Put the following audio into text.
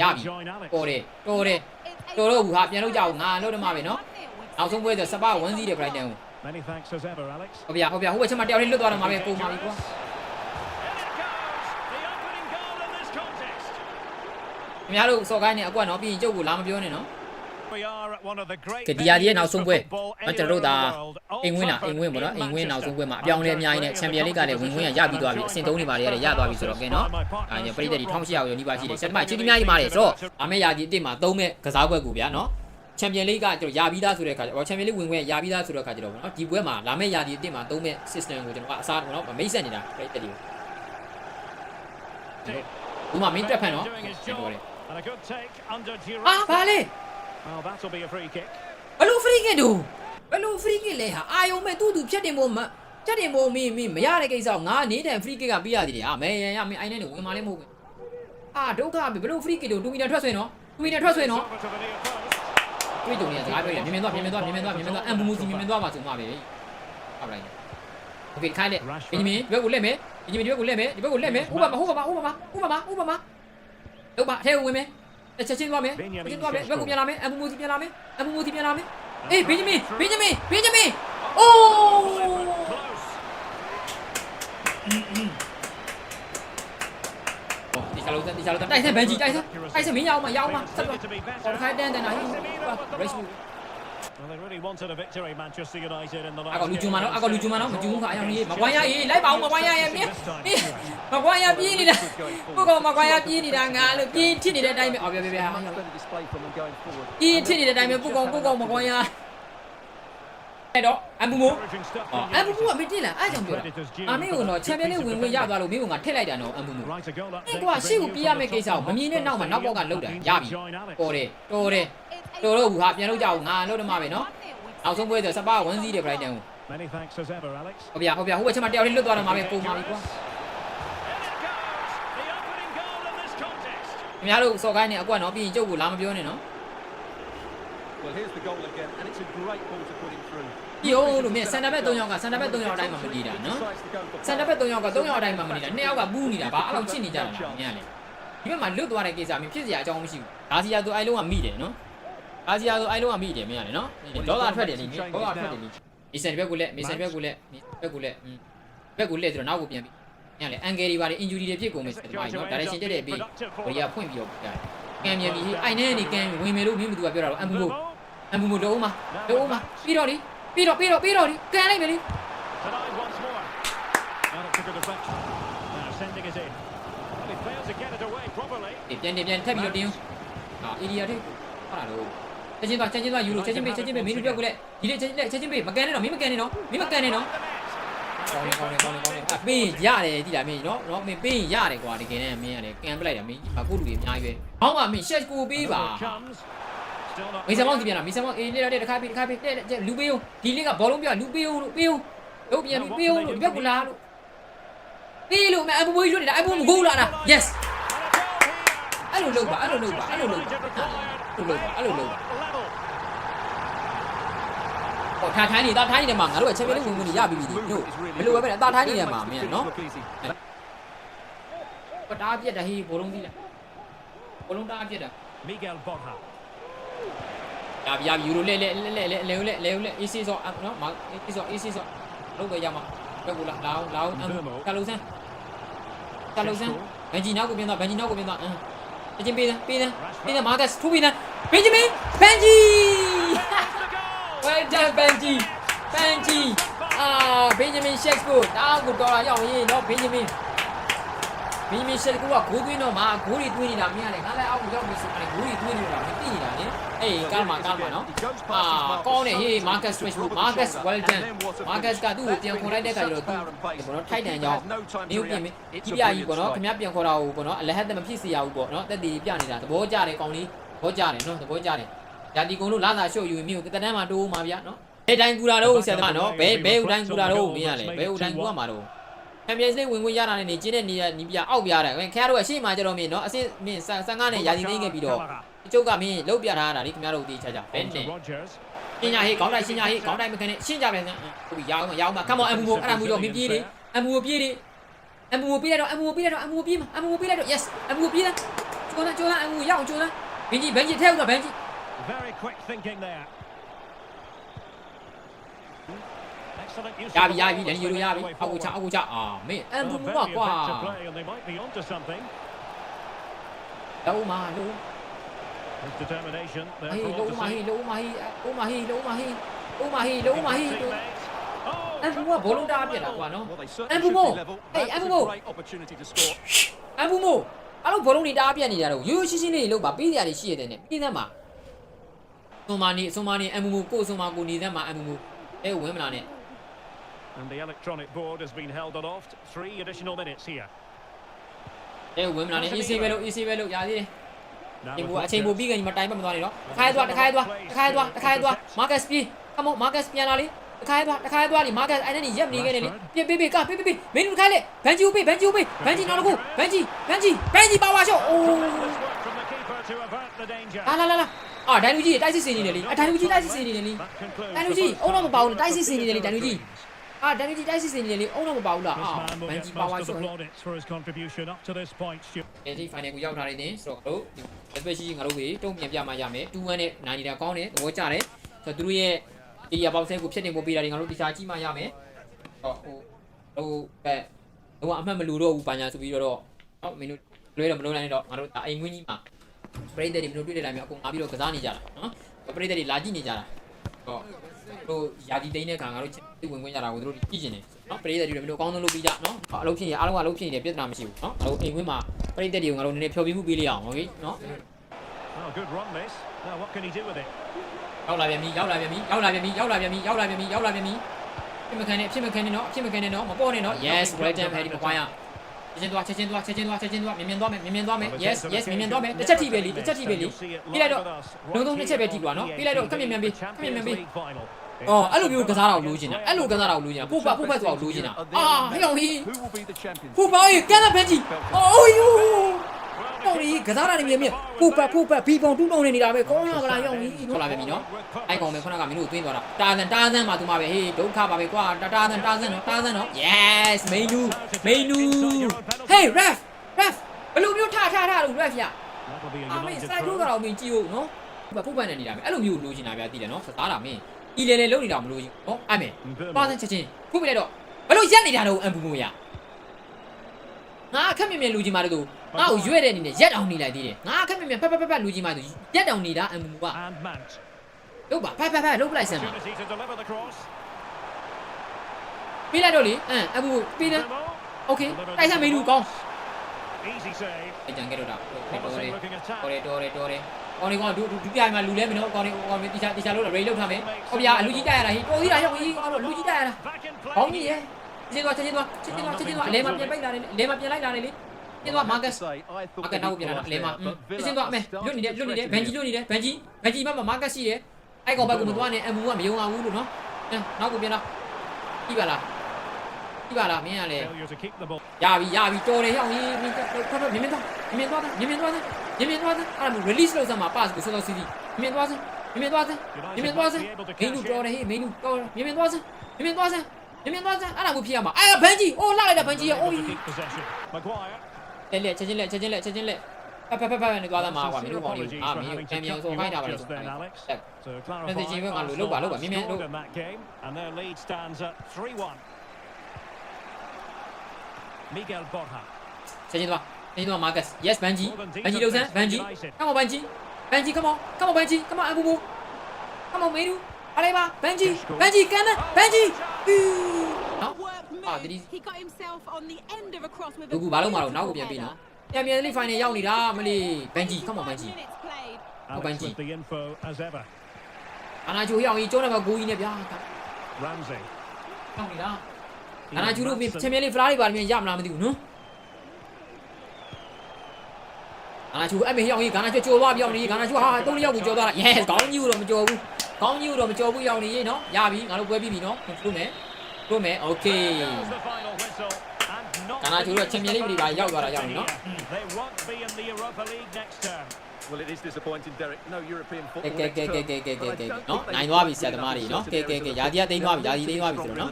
ရပြီတော်တယ်တော်တယ်တော်တော့ဘူးဟာပြန်လို့ကြအောင်ငါလို့တော့မှာပဲနော်နောက်ဆုံးပွဲဆိုစပါဝန်းစီးတယ် Brighton ကို Many thanks as ever, Alex. ဟုတ်ဗျာဟုတ်ဗျာဟိုဘက်ချက်မှာတယောက်လေးလွတ်သွားတော့မှာပဲပုံမှာပြီကွာ In it goes, the opening goal in this contest. ခင်ဗျားတို့စော်ကိုင်းနေအကွက်နော်ပြီးရင်ကျုပ်ကိုလာမပြောနဲ့နော် ကဒီယာဒီရဲ့နောက်ဆုံးပွဲ football နော်ကျွန်တော်တို့ဒါ anywhere in the world. Old အိမ်ဝင်းလား Trafford အိမ်ဝင်းပေါ့နော် in အိမ်ဝင်းနောက်ဆုံး Manchester. ပွဲမှာအပြောင်းလဲအများကြီးနဲ့ချန်ပီယံလိကလည်းဝင်ခွင့်ရရပြီးသွားပြီအဆင့်3နေပါလေရရသွားပြီဆိုတော့ကဲနော်အဲညပရိသတ်ဒီ1800ရောနီးပါးရှိတယ်ဆက်တမချင်းကြီးများကြီးမားတယ်ဆိုတော့အမေယာကြီးအစ်စ်မှာသုံးမဲ့ကစားပွဲကူဗျာနော်ချန်ပီယံလိကကျွန်တော်ရပြီးသားဆိုတဲ့အခါကျတော့ချန်ပီယံလိဝင်ခွင့်ရပြီးသားဆိုတဲ့အခါကျတော့ပေါ့နော်ဒီပွဲမှာလာမယ့်ယာဒီအစ်စ်မှာသုံးမဲ့ system ကိုကျွန်တော်ကအစားပေါ့နော်မိတ်ဆက်နေတာပရိသတ်တွေကိုဒီမှာမင်းတက်ဖန်နော် Doing his ကျွန်တော် job. လေ And a good take under အာ duress. ဘာလဲ Well, that'll be a free kick. ဘလို့ free kick တို့ဘလို့ free kick လဲဟာအာယုံမဲ့တူတူဖြတ်တင်ဖို့မဖြတ်တင်ဖို့မင်းမင်းမရတဲ့ကိစ္စကိုငါနေတန် free kick ကပေးရသေးတယ်ဟာမဲရရမင်းအိုင်းနဲ့ဝင်มาလဲမဟုတ်ဘူးအာဒုက္ခပဲဘလို့ free kick တို့2မီတာထွက်ဆွဲနော်2မီတာထွက်ဆွဲနော် Over to the near post. တွေ့ကြုံနေစကားပြောရမြင်မြင်သွားမြင်မြင်သွားမြင်မြင်သွားမြင်မြင်သွားအမ်ဘူမူစီမြင်မြင်သွားပါဆိုမှပဲဟုတ်လိုက်โอเคခိုင်းလက်ဘင်ဂျမင်ဒီဘက်ကိုလက်မယ်ဘင်ဂျမင်ဒီဘက်ကိုလက်မယ်ဒီဘက်ကိုလက်မယ်ဥပမာဥပမာဥပမာဥပမာဥပမာတော့ပါအထဲဝင်မယ် ချက်ချင်းသွားမယ်ချက်ချင်းသွားမယ်ဒီဘက်ကိုပြန်လာမယ်အမ်ဘူမူစီပြန်လာမယ်အမ်ဘူမူစီပြန်လာမယ်အေးဘင်ဂျမင်ဘင်ဂျမင်ဘင်ဂျမင်အိုး Close. ဒီချာလို့ဒီချာလို့တိုက်ဆက်ဘန်ဂျီတိုက်ဆက်တိုက်ဆက်မင်းရအောင်မရအောင်မဆက်တော့ To be ပေါ် better. ခိုင်းတန်းတန်းလာဟိ race Well, they really wanted a victory, Manchester United, in the အ last ကောင်လူ game. ကျူမနော်အကောင်လူကျူမနော်မကျူဘူးခါအရင်ကြီးမကွာရရေးလိုက်ပါအောင်မကွာရရဲ့မင်းမကွာရပြေးနေတာဘုကောင်မကွာရပြေးနေတာငါလို့ပြေးထစ်နေတဲ့အတိုင်းပဲအော်ပြပြပြဟာ better display from them going forward. ပြေးထစ်နေတဲ့အတိုင်းပဲဘုကောင်ဘုကောင်မကွာရအဲ့တော့အမ်ဘူမို Encouraging stuff အော် from အမ်ဘူ United. မိုကမတင်လားအဲ့ကြောင့်ပြောတာအမေကတော့ချန်ပီယံလိဝင်ဝင်ရသွားလို့မင်းကငါထစ်လိုက်တာနော်အမ်ဘူမို Right, a goal အင်း update ကွာ to ရှေ့ bring ကို you ပြေးရ from the မယ့်ကိစ္စကို top မမြင်တဲ့နောက်မှာနောက်ဘောက်ကလောက်တာရပြီ Join Alex. တော်တယ်တော်တယ် တော်တော့ဘူးဟာပြန်လို့ကြအောင်ငါလို့တော့မှာပဲနော်နောက်ဆုံးပွဲဆိုစပါဝန်းစီးတယ် Brighton ကို Many thanks as ever, Alex. ဟုတ်ဗျာဟုတ်ဗျာဟိုဘက်ချက်မှာတယောက်လေးလွတ်သွားတော့မှာပဲပုံမှာပြီကွာ In it goes, the opening goal in this contest. ခင်ဗျားတို့စော်ကိုင်းနေအကွက်နော်ပြီးရင်ကျုပ်ကိုလာမပြောနဲ့နော် Well, here's the goal again, and it's a great ball to put him through. ပြီးအောင်လို့မြင်စန်တာဘက်3ယောက်ကစန်တာဘက်3ယောက်အတိုင်းမှာမတည်တာနော် Decides to go for စန်တာဘက်3ယောက်က3ယောက်အတိုင်းမှာမတည်တာ2ယောက်ကပူးနေတာဘာအဲ့လောက်ချစ်နေကြတာမြင်ရလေဒီဘက်မှာလွတ်သွားတဲ့ကိစ္စမြင်ဖြစ်စရာအကြောင်းမရှိဘူးဒါစီယာဆိုအိုင်လုံးကမိတယ်နော် ဒါစီယာဆိုအိုင်လုံးကမိတယ်မြင်ရလေနော်ဒေါ်လာထွက်တယ်လေဒေါ်လာထွက်တယ်လေမီဆန်ဘက်ကိုလက်မီဆန်ဘက်ကိုလက်ဘက်ကိုလက်ဘက်ကိုလက်ဆိုတော့နောက်ကိုပြန်ပြီးမြင်ရလေအန်ဂယ်တွေပါလေအင်ဂျူရီတွေဖြစ်ကုန်မယ်ဆိုတော့နော်ဒါလည်းရှင်းတက်တယ်ပြီးဘရီယာဖွင့်ပြီးတော့ပြတယ်ကံမြန်ပြီးအိုင်နဲ့နေကံဝင်မယ်လို့မင်းဘသူကပြောတာတော့အမ်ဘူမိုအမ်ဘူမိုလုံးမလုံးမပြီးတော့ဒီပြီးတော့ပြီးတော့ပြီးတော့ဒီကန်လိုက်မယ်လေ Tonight once more. And it took a deflection. Now sending it in. Well, he failed to get it away properly. ပြန်နေပြန်ထပ်ပြီးတော့တင်းဟာအေရီယာထိဟုတ်လားတော့ ချက်ချင်းသွားချက်ချင်းသွားယူလို့ချက်ချင်းပေးချက်ချင်းပေးမင်းတို့ပြောက်ကိုလက်ဒီလေချက်ချင်းလက်ချက်ချင်းပေးမကန်နဲ့တော့မင်းမကန်နဲ့နော်မင်းမကန်နဲ့နော်ကောင်းနေကောင်းနေကောင်းနေကောင်းနေအပေးရတယ်တိလာမင်းနော်နော်မင်းပေးရတယ်ကွာတကယ်နဲ့မင်းရတယ်ကန်ပလိုက်တာမင်းအခုလူတွေအများကြီးပဲဟောင်းပါမင်းရှက်ကိုပေးပါ Here it comes. Still not မင်းစမောင်းစီပြန်လာမင်းစမောင်းအေးလေးတော့တခါပေးတခါပေးလူပေးဦးဒီလေးကဘောလုံးပြလူပေးဦးလို့ပေးဦးတို့ပြန်ပြီးပေးဦးလို့ဒီဘက်ကလာလို့ပေးလို့မအဘူဘွေးရွတ်နေတာအဘူမကိုလာတာ yes အဲ့လိုလုပ်ပါအဲ့လိုလုပ်ပါအဲ့လိုလုပ်ပါအဲ့လိုလုပ်ပါအဲ့လိုလုပ်ပါ level. ဟောထားထိုင်းနေတာထိုင်းနေမှာငါတို့ကချန်ပီယံလိဝင်ဝင်ရပြီပြီတို့ဘယ်လိုပဲပဲအသာထိုင်းနေရမှာမင်းနော် Look easy. ပတားပြက်တာဟေးဘောလုံးသီးလားဘောလုံးတားပြက်တာ Miguel Borja. ဒါပြရပြီယူလို့လဲလဲလဲလဲလဲလဲလဲလဲလဲ AC ဆိုနော်မ AC ဆို AC ဆိုလုံးတော့ရမှာဘက်ကလာလာအောင်လာအောင်ကလုံးစမ်းကလုံးစမ်းဘန်ဂျီနောက်ကိုပြန်သွားဘန်ဂျီနောက်ကိုပြန်သွားအင်းအချင်းပေးတယ်ပေးတယ်ပေးတယ်မာကတ်ထူပေးတယ်ဘင်ဂျမင်ဘန်ဂျီ well done ဘန်ဂျီဘန်ဂျီအာဘင်ဂျမင်ရှက်ကိုတောင်းကိုတော်လာရောက်ရင်နော်ဘင်ဂျမင်ဘင်ဂျမင်ရှက်ကကိုကဂိုးသွင်းတော့မှာဂိုးတွေသွင်းနေတာမင်းကလည်းငါလည်းအောက်ကိုရောက်ပြီဆိုရင်ဂိုးတွေသွင်းနေတာမင်းသိနေတာလေအေးကားမှာကားမှာနော်အာကောင်းတယ်ဟေးမာကတ်စဝစ်ဘူးမာကတ် well done မာကတ်ကသူ့ကိုပြန်ခေါ်လိုက်တဲ့အခါကျတော့သူဘောနော်ထိုက်တန်ကြောင်းနေပြင်ဒီပြကြီးပေါ့နော်ခင်ဗျားပြန်ခေါ်တာကိုပေါ့နော်အလဟတ်တမဖြစ်စေရဘူးပေါ့နော်တက်တည်ပြနေတာသဘောကျတယ်ကောင်းလေးသဘောကျတယ်နော်သဘောကျတယ် ဓာတီကုံလို့လာသာရှုပ်ယူရင်မြို့ကတန်းမှာတိုးမှာဗျာနော်ဘယ်တိုင်းကူတာတော့ဆရာသမားနော်ဘယ်ဘယ်ဦးတိုင်းကူတာတော့မင်းရလေဘယ်ဦးတိုင်းကူရမှာတော့ချန်ပီယံစ်လိဝင်ဝင်ရတာနဲ့နေကျင်းတဲ့နေရနီးပြအောက်ပြရတယ်ခင်ဗျားတို့အရှိမကျတော့မင်းနော်အစစ်မင်း15နဲ့ယာတီသိမ်းခဲ့ပြီးတော့အကျုပ်ကမင်းလုတ်ပြထားတာလေခင်ဗျားတို့ဒီချာချာဘယ် On နဲ့ to Rogers. ရှင်းညာဟေးခေါင်းတိုင်းရှင်းညာဟေးခေါင်းတိုင်းမကန်နဲ့ရှင်းကြပြန်စမ်းဟုတ်ပြီရအောင်ရအောင်မကမောအမ်ဘူအဲ့ဒါမူတော့မပြေးလေအမ်ဘူပြေးလေအမ်ဘူပြေးလိုက်တော့အမ်ဘူပြေးလိုက်တော့အမ်ဘူပြေးမှာအမ်ဘူပြေးလိုက်တော့ yes အမ်ဘူပြေးလိုက်ကျိုးသားကျိုးသားအမှုရအောင်ကျိုးသားဘင်ကြီးဘင်ကြီးထဲဦးတော့ဘင်ကြီး Very quick thinking there. Excellent use ရ of ပြီ the ရ ball ပြီလည်းယူ as လို့ရ they ပြီ make အောက်ကို way ချ forward. အောက်ကိုချအာမင်းအန် Oh, ဘူးမ very ကွာ effective play, and they might be onto something. လုံးမလုံး His determination. ဟေး therefore, လုံး to မ see. ဟေးလုံးမဟေးလုံးမဟေးလုံးမဟေးလုံးမဟေးလုံးမဟေး Teammates. Oh, အန်ဘူးကဘောလုံးတားပြတာကွာနော် Well, they And certainly should Bumo. be level. Hey, That and was Bumo. a great opportunity to score. အန်ဘူးမို့အဲ့လိုဘောလုံးတွေတားပြနေတာတော့ရိုးရိုးရှင်းရှင်းလေးလောက်ပါပေးကြရတယ်ရှိရတယ်နဲ့ပြည်သက်မှာ စွန်မာနီစွန်မာနီအန်ဘူးမိုကိုစွန်မာကိုနေသက်မှာအန်ဘူးမိုအဲဝင်မလာနဲ့ And the electronic board has been held aloft. Three additional minutes here. အဲဝင်မလာနဲ့ EC ပဲလို့ EC ပဲလို့ရသေးတယ် Now ဒီ with ဘူအချိန် Rogers. ပိုပြီးကန်ဒီမှာတိုင်ပတ်မသွားနေတော့တစ်ခါရဲသွားတစ်ခါရဲသွားတစ်ခါရဲသွားတစ်ခါရဲသွားမာကတ်စပီကမောမာကတ်စပြန်လာလေတစ်ခါရဲသွားတစ်ခါရဲသွားလေမာကတ်အဲ့ဒါနေရက်နေခဲ့တယ်လေပြပေးပေးကပေးပေးပေးမင်းတို့တစ်ခါလေဘန်ဂျီကိုပေးဘန်ဂျီကိုပေးဘန်ဂျီနောက်တစ်ခုဘန်ဂျီဘန်ဂျီဘန်ဂျီပါဝါရှော့အိုး Tremendous work from the keeper to avert the danger. လာလာလာလာ အာဒိုင်လူကြီးတိုက်စစ်စင်နေတယ်လေအဒိုင်လူကြီးတိုက်စစ်စင်နေတယ်လေ That concludes ဒိုင်လူ the ကြီး first အုံတော့မ half ပါ of ဘူး the တိုက်စစ်စင်နေတယ်လေဒိုင်လူကြီး Philippines. အာဒိုင်လူကြီးတိုက်စစ်စင်နေတယ်လေအုံတော့မပါဘူးလား This အာ man will ဘန် get ဂျီပါဝါ most of ရှော့ the plaudits for his contribution up to this point. Stu. အဲဒီ final ကိုရောက်ထားတဲ့တင်ဆိုတော့တို့ especially ငါတို့တွေတုံ့ပြန်ပြမှရမယ်2-1နဲ့နိုင်နေတာကောင်းတယ်သဘောကျတယ်ဆိုတော့သူတို့ရဲ့ area ပေါက်ဆဲကိုဖြတ်တင်ပို့ပေးတာတွေငါတို့တရားကြည့်မှရမယ်ဟောဟိုဟိုပဲဟိုအမှတ်မလူတော့ဘူးပါညာဆိုပြီးတော့တော့ဟောမင်းတို့လွဲတော့မလုံးနိုင်တော့ငါတို့ဒါအိမ်ငွင်းကြီးမှာ ပရိသတ်တွေဘယ်လိုတွေ့လိုက်တာမျိုးအကုန်လာပြီးတော့ကစားနေကြတာနော်ပရိသတ်တွေလာကြည့်နေကြတာဟောတို့ယာတီသိန်းတဲ့ခံကတော့သူဝင်ခွင့်ကြတာကိုတို့ကြည့်ကျင်တယ်နော်ပရိသတ်တွေလည်းဘယ်လိုအကောင်းဆုံးလုပ်ပြီးကြနော်အလုပ်ဖြစ်ရင်အားလုံးကလုပ်ဖြစ်နေတယ်ပြဿနာမရှိဘူးနော်အဲ့လိုအိမ်ခွင်းမှာပရိသတ်တွေကိုငါတို့နည်းနည်းဖျော်ဖြေမှုပေးလိုက်အောင်ဟုတ်ကဲ့နော် Oh good run this. Now what can he do with it? ရောက်လာပြန်ပြီရောက်လာပြန်ပြီရောက်လာပြန်ပြီရောက်လာပြန်ပြီရောက်လာပြန်ပြီရောက်လာပြန်ပြီဖြစ်မခံနဲ့ဖြစ်မခံနဲ့နော်ဖြစ်မခံနဲ့နော်မပေါ့နဲ့နော် yes right hand ဖဲဒီမပွားရ ချက်ချင်းသွားချက်ချင်းသွားချက်ချင်းသွားချက်ချင်းသွားမြင်မြင်သွားမယ်မြင်မြင်သွားမယ် yes yes မြင်မြင်သွားမယ်တစ်ချက်ထိပဲလीတစ်ချက်ထိပဲလीပြလိုက်တော့လုံးလုံးတစ်ချက်ပဲထိကွာနော်ပြလိုက်တော့ခက်မြင်မြန်ပြီခက်မြင်မြန်ပြီအော်အဲ့လိုမျိုးကစားတာကိုလိုချင်တာအဲ့လိုကစားတာကိုလိုချင်တာပို့ပတ်ပို့ပတ်သွားကိုလိုချင်တာအာဟဲ့အောင်ဟီ Who will be the champions? ဖူပါကြီးကန်တဲ့ဘန်ကြီးအိုးယူ တော်ရီကစားတာနေမြင်မြင်ပို့ပတ်ပို့ပတ်ဘီပေါင်တူးတောင်းနေနေတာပဲကောင်းလာကလားရောက်ဟီဟုတ်လာပြန်ပြီနော်အိုက်ကောင်ပဲခုနကမင်းတို့သွင်းသွားတာတာဇန်တာဇန်မှာသူမှာပဲဟေးဒုက္ခပါပဲကွာတာတာဇန်တာဇန်နော်တာဇန်နော် yes မိန်နူမိန်နူ hey ref ref ဘယ်လိုမျိုးထထထလို့ ref ရ That'll be a အာမင်း United စိုက်လို့ throw. ကတော့မင်းကြည့်ဦးနော်ဘာပုတ်ပန်နေနေတာပဲအဲ့လိုမျိုးလိုချင်တာဗျာသိတယ်နော်စသားတာမင်းဤလေလေလုံးနေတာမလို့ချင်းဟောအဲ့မယ်ပါစံချက်ချင်းခုပြလိုက်တော့ဘယ်လိုရက်နေတာတော့အန်ပူမိုရငါအခက်မြင်မြင်လူကြီးမာတူ ငါ့ကိုရွဲ့တဲ့အနေနဲ့ရက်အောင်နေလိုက်သေးတယ်ငါအခက်မြင်မြင်ဖက်ဖက်ဖက်ဖက်လူကြီးမာတူရက်အောင်နေတာအန်ပူမိုက And Mount. လုတ်ပါဖက်ဖက်ဖက်လုတ်ပလိုက်စမ်းပါ Opportunity to deliver the cross. ပေးလိုက်တော့လေအမ်အဘူပေးတယ် Brimo. โอเคတိုက်ဆက်မေးလူကောင်း Easy save. အကြံခဲ့တော့တာတော် Promising တယ် looking attack. တော်တယ်တော်တယ်တော်တယ်ကောင်းနေကောင်းဒုဒုတိယမှာလူလဲမနော်ကောင်းနေကောင်းနေတီချာတီချာလို့ရေလောက်ထားမယ်ဟောဗျာလူကြီးတိုက်ရတာဟိတော်သေးတာရောက်ကြီးကောင်းလို့လူကြီးတိုက်ရတာ Back in play. ကောင်းကြီးရဲ့ချက်သွားချက်ချင်းသွားချက်ချင်းသွားချက်ချင်းသွားအလဲမှာပြန်ပိတ်လာတယ်လဲမှာပြန်လိုက်လာတယ်လေ ချက်သွားမာကတ် Say, I thought မာကတ် they'd နောက် be ပြန်လာ class လဲမှာ there, but ချက် Villa ချင်းသွားအမေ are လွတ်နေတယ် starting လွတ်နေတယ် to ဘန်ဂျီလွတ်နေတယ်ဘန်ဂျီဘန်ဂျီဘက်မှာမာကတ်ရှိတယ်အဲ့ကောင်ဘက်ကမသွားနဲ့အမူကမယုံအောင်ဘူးလို့နော်နောက်ကိုပြန်လာကြည့်ပါလားကြည့်ပါလားမင်းကလည်း Failure to keep the ball. ရပြီရပြီတော်တယ်ဟောင်းကြီးမင်းတော့တော့မြင်မြင်တော့မြင်မြင်သွားတယ်မြင်မြင်သွားတယ်မြင်မြင်သွားတယ်အဲ့ဒါမျိုး release လုပ်စမ်းမှာ pass ကိုစောစောစီးစီးမြင်မြင်သွားစမ်းမြင်မြင်သွားစမ်းမြင်မြင်သွားစမ်းမင်းတို့တော်တယ်ဟေးမင်းတို့တော်မြင်မြင်သွားစမ်းမြင်မြင်သွားစမ်းမြင်မြင်သွားစမ်းအဲ့ဒါကိုဖြစ်ရမှာအဲ့ဘန်ကြီးအိုးလာလိုက်တာဘန်ကြီးရဲ့အိုး Able to keep possession. Maguire. လက်လက်ချက်ချင်းလက်ချက်ချင်းလက်ချက်ချင်းလက်ဖက်ဖက်ဖက်ဖက်နေသွားသားမှာကွာမင်းတို့ပေါင်းနေအာမင်းတို့ချန်ပီယံဆိုခိုင်းတာပါလေဆို then, Alex. To Message clarify, even on Arsenal Luba, Luba, have Mimi, scored Luba. in that game, and their lead stands at 3-1. Miguel Borja. ချက်ချင်းသွားချက်ချင်းသွား Marcus yes ဘန်ကြီးဘန်ကြီးလှုပ်စမ်းဘန်ကြီး come on ဘန်ကြီးဘန်ကြီး come on come on ဘန်ကြီး come on အဘူဘူ come on မေးလူအားလေးပါဘန်ကြီးဘန်ကြီးကန်နဘ န်ကြီးနော် Work Ah, move. did he- He got himself on the end of a cross with လူ a ကူဘာလို့မတော့နောက်ကို beautiful ပြန်ပြီးနော် header. ပြန်ပြန်လေး final ရောက်နေတာမလေးဘန်ကြီး come on ဘန်55ကြီး minutes played. Alex Benji. with the info as ever. အနာချိုရောက်ရင်ကျိုးနေမှာကိုကြီးနဲ့ဗျာ Ramsey. ရောက်နေတာအနာချိုတို့ချန်ပီယံလိဖလားတွေပါမြန်ရမလားမသိဘူးနော်အနာချိုအဲ့မေရောက်ရင်ဂါနာချိုကျော်သွားပြောင်းနေဂါနာချိုဟာတုံးရောက်ကိုကျော်သွားတာ yes ခေါင်းကြီးကိုတော့မကျော်ဘူးခေါင်းကြီးကိုတော့မကျော်ဘူးရောက်နေရေနော်ရပြီငါတို့ပွဲပြီးပြီနော်ဖုမယ် ဖုမယ် okay Goes the final whistle, and not ဂါနာချိုတို့ချန်ပီယံလိတွေပါရောက်သွားတာရောက်နေနော် They won't be in the Europa League next term. Well, it is disappointing, Derek. No European ကဲ football ကဲ next ကဲ term. ကဲကဲကဲ But I ကဲ don't နော် think they နိုင်သွားပြီ will ဆရာသမားတွေ be နော် able ကဲ to ကဲကဲ do ယာတီကတိန်းသွားပြီယာတီတိန်းသွားပြီ They'll ဆို be တော့နော်